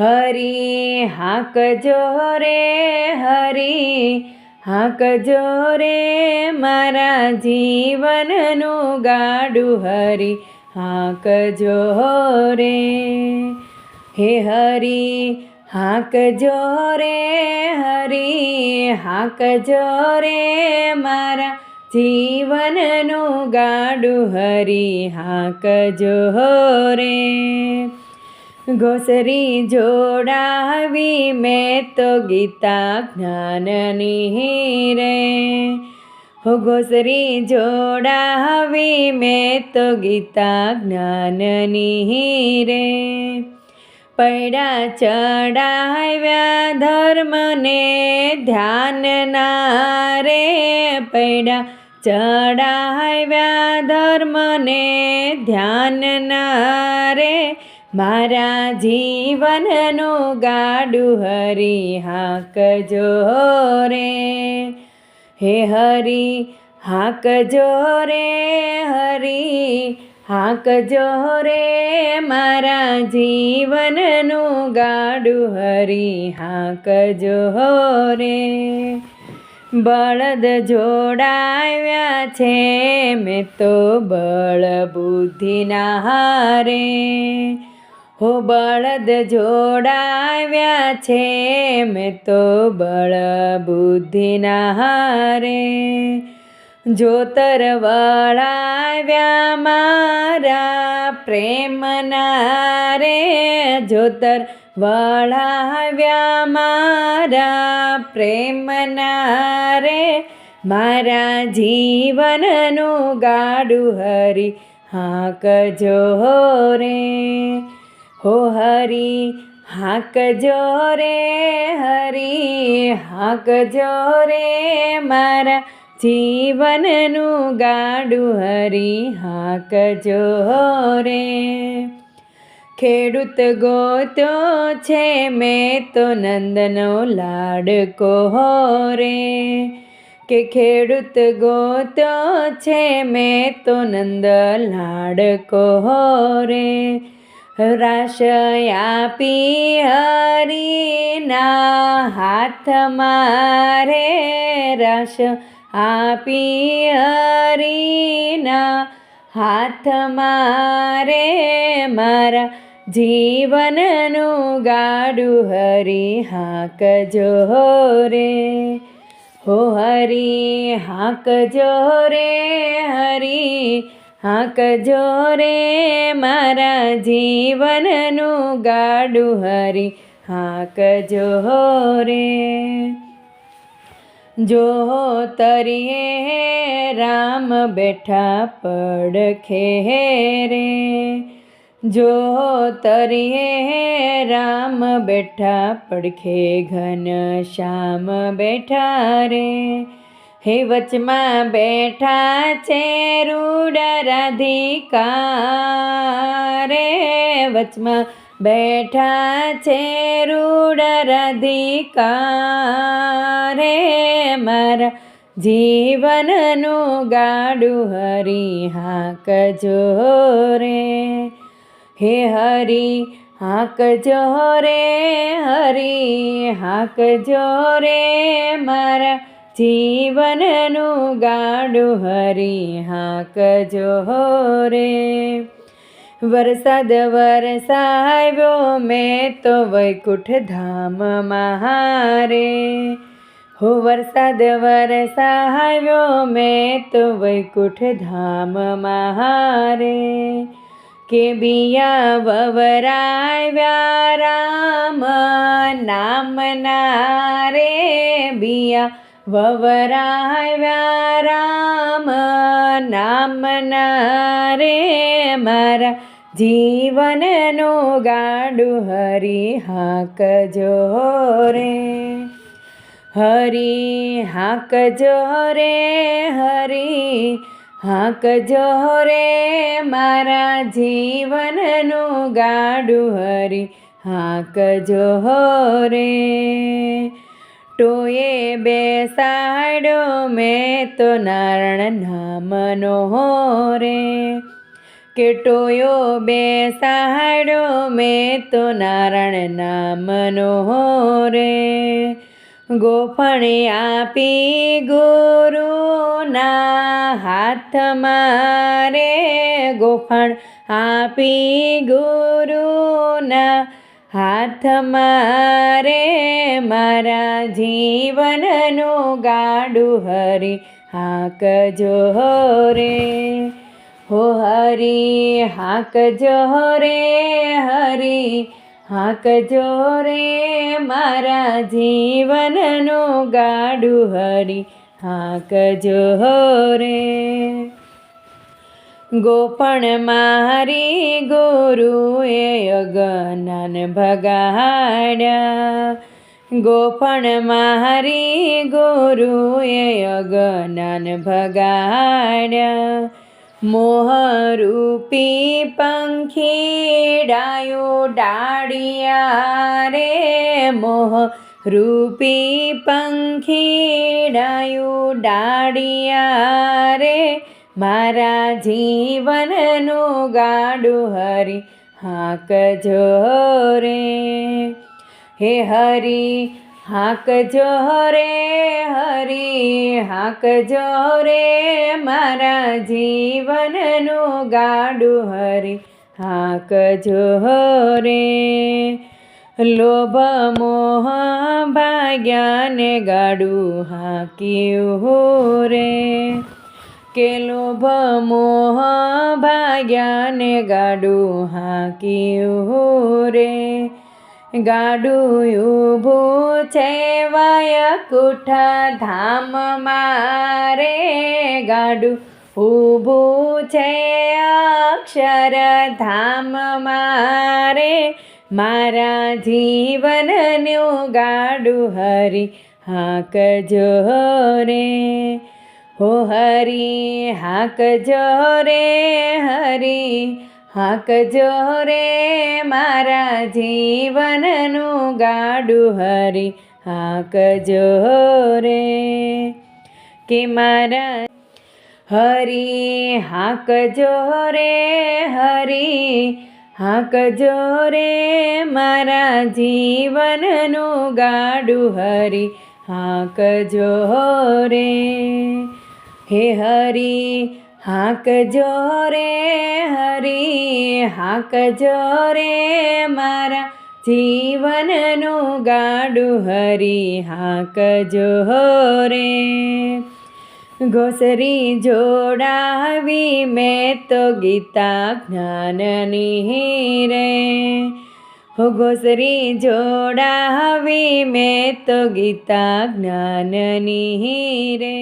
હરી હાકજો રે, હરી હાકજો રે, મારા જીવનનું ગાડું હરી હાકજો રે. હે હરી હાકજો રે, હરી હાકજો રે, મારા જીવનનું ગાડું હરી હાકજો રે. ઘોસરી જોડાવી મેં તો ગીતા જ્ઞાનની રે હો ઘોસરી જોડાવી મેં તો ગીતા જ્ઞાનની રે પૈડા ચડાવ્યા ધર્મને ધ્યાનના રે. પૈડા ચડાવ્યા ધર્મને ધ્યાનના રે. મારા જીવનનું ગાડું હરી હાંકજો રે. હે હરી, હાંકજો રે, હરી, હાંકજો રે. મારા જીવનનું ગાડું હરી હાંકજો રે. બળદ જોડાવ્યા છે, મેં તો બળ બુદ્ધિના હારે. હો બળદ જોડાવ્યા છે, મેં તો બળ બુદ્ધિના હારે જોતર વળાવ્યા મારા પ્રેમના રે જોતર વળાવ્યા મારા પ્રેમના રે મારા જીવનનું ગાડું હરી હાંકજો રે. હો હરી હાંકજો રે હરી, હાક રે મારા જીવનનું ગાડું હરી, હાક રે ખેડૂત ગોતો છે, મેં તો નંદનો લાડકો રે કે ખેડૂત ગોતો છે, મેં તો નંદ લાડકો રે રાશ આપી હરીના હાથ મારે રાશ આપી હરીના હાથ મારે મારા જીવનનું ગાડું હરી હાંકજો રે. હો હરી હાંકજો રે હરી. હાંકજો જોરે મારા જીવનનું ગાડું હરી. હાંકજો રે. જો તરીએ રામ બેઠા પડખે રે જો તરીએ રામ બેઠા પડખે ઘન શ્યામ બેઠા રે. હે વચમાં બેઠા છે રૂડ રાધિકા રે વચમાં બેઠા છે રૂડ રાધિકા રે મારા જીવનનું ગાડું હરી હાંકજો રે હે હરી હાંકજો રે હરી હાંકજો રે મારા જીવનનું ગાડું હરી હાંકજો રે. વરસાદ વરસાવ્યો, મેં તો વૈકુંઠ ધામમાં હારે હો, વરસાદ વરસાવ્યો, મેં તો વૈકુંઠ ધામમાં હારે કે બિયા વવરાવ્યા રામ નામના રે બિયા વવરાવ્યા રામ નામના રે મારા જીવનનું ગાડું હરી હાંકજો રે. હરી હાંકજો રે, હરી હાંકજો રે મારા જીવનનું ગાડું હરી હાંકજો રે. ટોએ સાડો, મેં તો નારણ નામનો રે કેટોયો બેસાડ્યો મેં તો નારાયણ નામનો રે ગોફણે આપી ગુરુના હાથમાં રે ગોફણ આપી ગુરુના હાથમાં રે મારા જીવનનું ગાડું હરી હાકજો રે. હો હરી હાકજો રે હરી હાકજો રે મારા જીવનનું ગાડું હરી હાકજો રે. ગોપણ મારી ગુરુએ અગનન ભગાડ્યા. ગોપણ મારી ગુરુએ અગનન ભગાડ્યા. મોહરૂપી પંખીડાયું ડાળિયા રે મોહ રૂપી પંખીડાયું ડાળિયા રે મારા જીવનનું ગાડું હરી હાકજો રે. હે હરી હાકજો રે, હરી હાકજો રે. મારા જીવનનું ગાડું હરી હાકજો રે. લોભ મોહ ભાગ્યાને ગાડું હાક્યું રે. કે લોભ મોહ ભાગ્યાને ગાડું હાક્યું રે. ગાડું ઊભું છે વાય કુઠા ધામ મારે. ગાડું ઊભું છે અક્ષર ધામ મારે. મારા જીવનનું ગાડું હરી હાકજો રે. હો હરી હાકજો રે હરી હાકજો રે મારા જીવનનું ગાડું હરી, હાક રે કે મારા હરી, હાક રે હરી, હાક રે મારા જીવનનું ગાડું હરી, હાક રે હે હરી હાકજો રે હરી હાકજો રે મારા જીવનનું ગાડું હરી હાકજો રે ઘોસરી જોડાવી મેં તો ગીતા જ્ઞાનની રે હો ઘોસરી જોડાવી મેં તો ગીતા જ્ઞાનની રે